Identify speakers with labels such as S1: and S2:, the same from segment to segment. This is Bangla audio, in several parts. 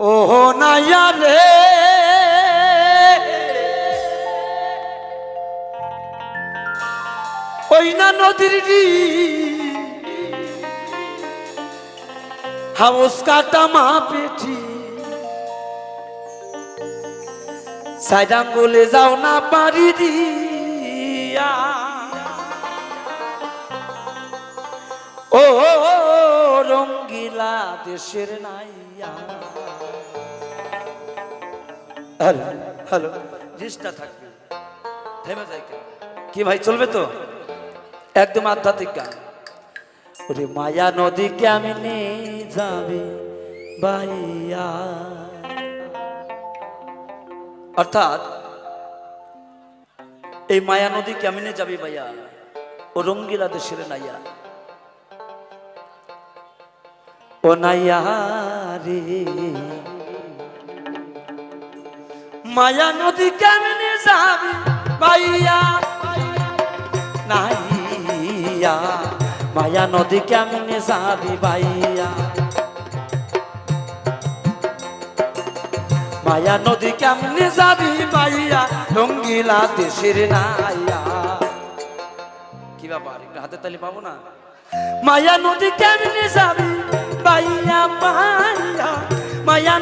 S1: ও নাইয়া রে ওই না নদীর হাউস কাটা মা পেটি সাইডাম বলে যাও না পারি দিয়া। ও রঙ্গিলা দেশের নাইয়া। Hello hello. জিনিসটা থাকবে। থেমে যায়? কি ভাই, চলবে তো? একদম আধ্যাত্মিক গান। ওরে মায়া নদী কেমনে যাবে বাইয়া। অর্থাৎ, এই মায়া নদী কেমনে যাবে ভাইয়া ও রঙ্গিলা দেশের নাইয়া। ও নাইয়া রে। মায়া নদী কেমনে যাবে? ভাইয়া নাইয়া মায়া নদী কেমনে যাবি ভাইয়া মায়া নদী কেমনে যাবি ভাইয়া রঙ্গিলা দেশের নাইয়া। কি ব্যাপার, একটু হাতে তালি পাবো না? মায়া নদী কেমনে যাবি ভাইয়া মায়া মায়া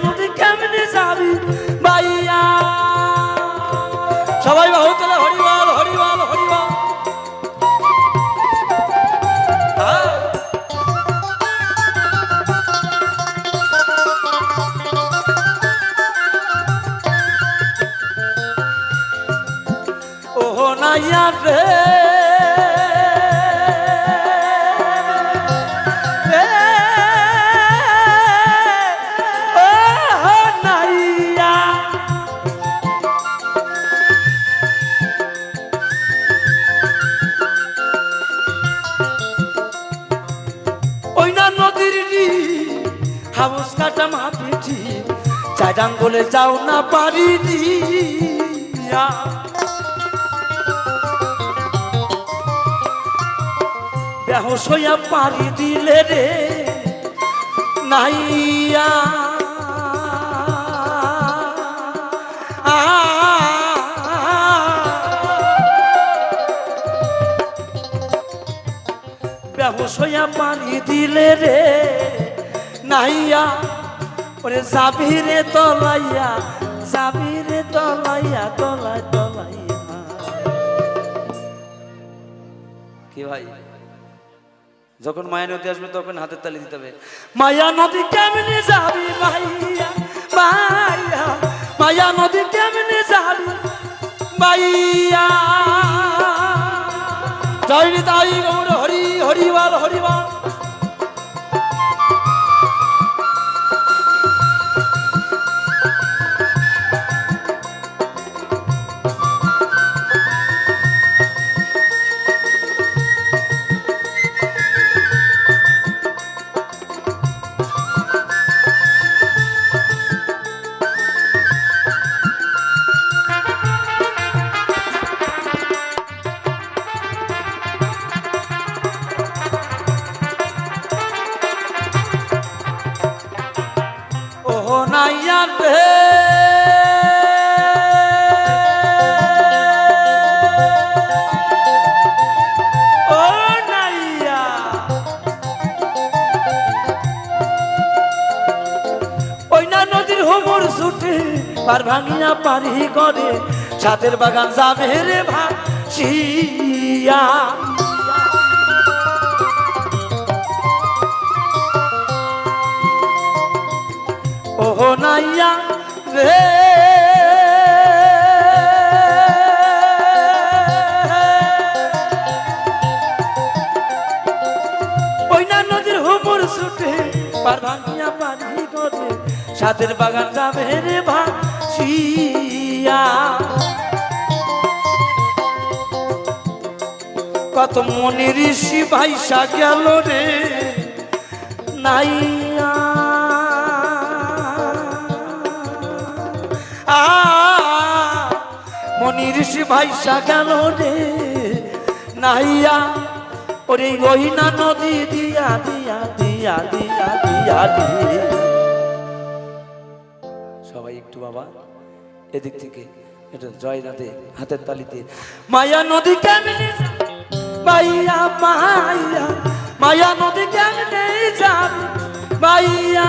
S1: নাইয়া। রে হাউস কাটা মা পিঠি চাইডাং বলে যাও না পারি দিয়া বেহস হইয়া পারি দিলে রে নাইয়া বেহস হইয়া পানি দিলে রে নাইয়া ওরে যাবি রে তলাইয়া যাবি রে তলাইয়া তলাই তলাইয়া কি ভাই যখন মায়া নদী আসবে তখন হাতের তালি দিতে হবে। মায়া নদী কেমনে যাবি মায়া নদী কেমনে যাবি ভাইয়া জয় তাই গৌর পার ভাঙিয়া পারি করে ছাদের বাগান যাবে রে ভাসিয়া। ও নাইয়া রে। ওই নদীর হুমুর ছুটে, পার ভাঙিয়া পানি করে সাদের বাগান যাবে রে ভাসিয়া। কত মনে ঋষি ভাইসা গেল রে নাইয়া। মনি ঋষি ভাইসা গেল রে নাইয়া। ওরে ওই না নদী দিয়া দিয়া দিয়া দিয়া দিয়া দিয়া। এদিক থেকে। এটা জয় রাধে হাতের তালিতে। মায়া নদী কেমনে মাইয়া মাইয়া, মায়া নদী কেমনে যাবে? মাইয়া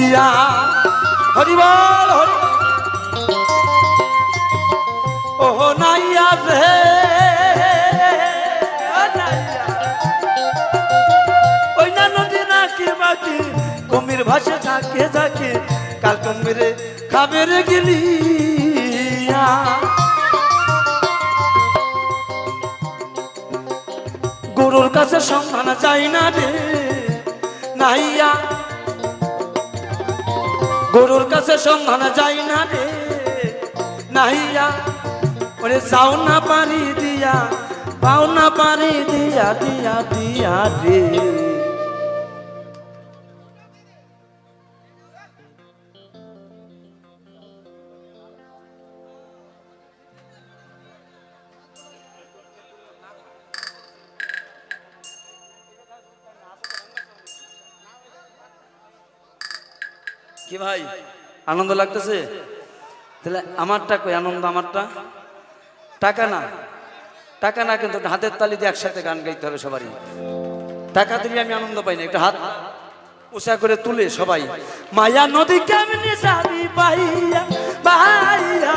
S1: গিলিয়া হরিবল হরি ও নাইয়া রে। ওই না আঁকে কুমির ভাসে ঝাঁকে ঝাঁকে, কাল কুমিরে খাবে রে গিলিয়া। গরুর কাছে সন্ধান চাই না রে, নাইয়া। গরুর কাছে সন্ধান যাই না রে। নাইয়া ওরে যাও না পারি দিয়া, পাও না পারি দিয়া দিয়া দিয়া রে। কি ভাই? আনন্দ লাগতেছে? তাহলে আমারটা কই? আনন্দ আমারটা? টাকা না। টাকা না, কিন্তু হাতের তালি দিয়ে একসাথে গান গাইতে হবে সবারই। টাকা দিলে আমি আনন্দ পাই না। একটা হাত উষা করে তুলে সবাই। মায়া নদী কেমনি যাবি বাইয়া বাইয়া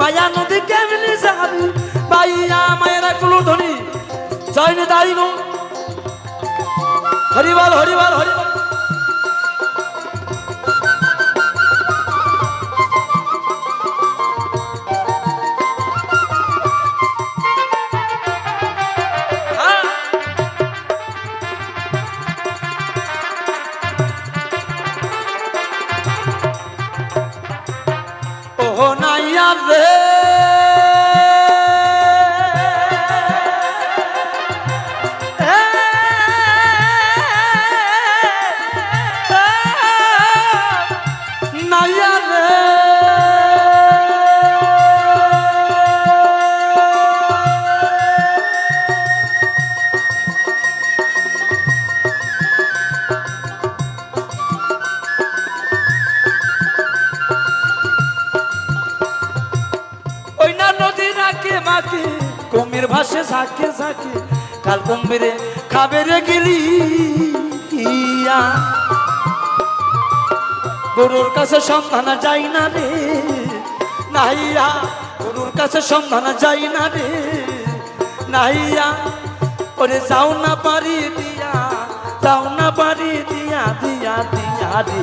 S1: মায়া নদী কেমনি যাবি বাইয়া মায়েরা কুলো ধনি। জয়নি দাঁড়িব হরিবাল হরিবাল হরিবাল। নাইয়া কুম্ভীরে খাবে রে গেলি গরুর কাছে সন্ধান যাই না রে নাইয়া। গরুর কাছে সন্ধান যাই না রে নাইয়া। ওরে যাও না পারি দিয়া, যাও না পারি দিয়া দিয়া দিয়া রে।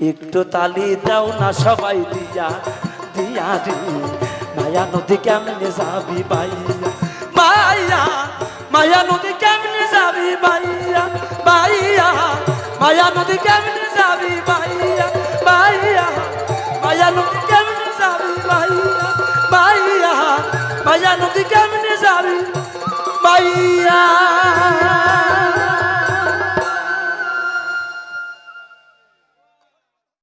S1: একটু তালি দাও না সবাই দিয়া দিয়া রে। মায়া নদী কেমনে যাবি বাইয়া বাইয়া মায়া নদী কেমনে যাবি বাইয়া বাইয়া মায়া নদী কেমনে যাবি বাইয়া বাইয়া মায়া নদী কেমনে যাবি বাইয়া বাইয়া মায়া নদী কেমনে যাবি বাইয়া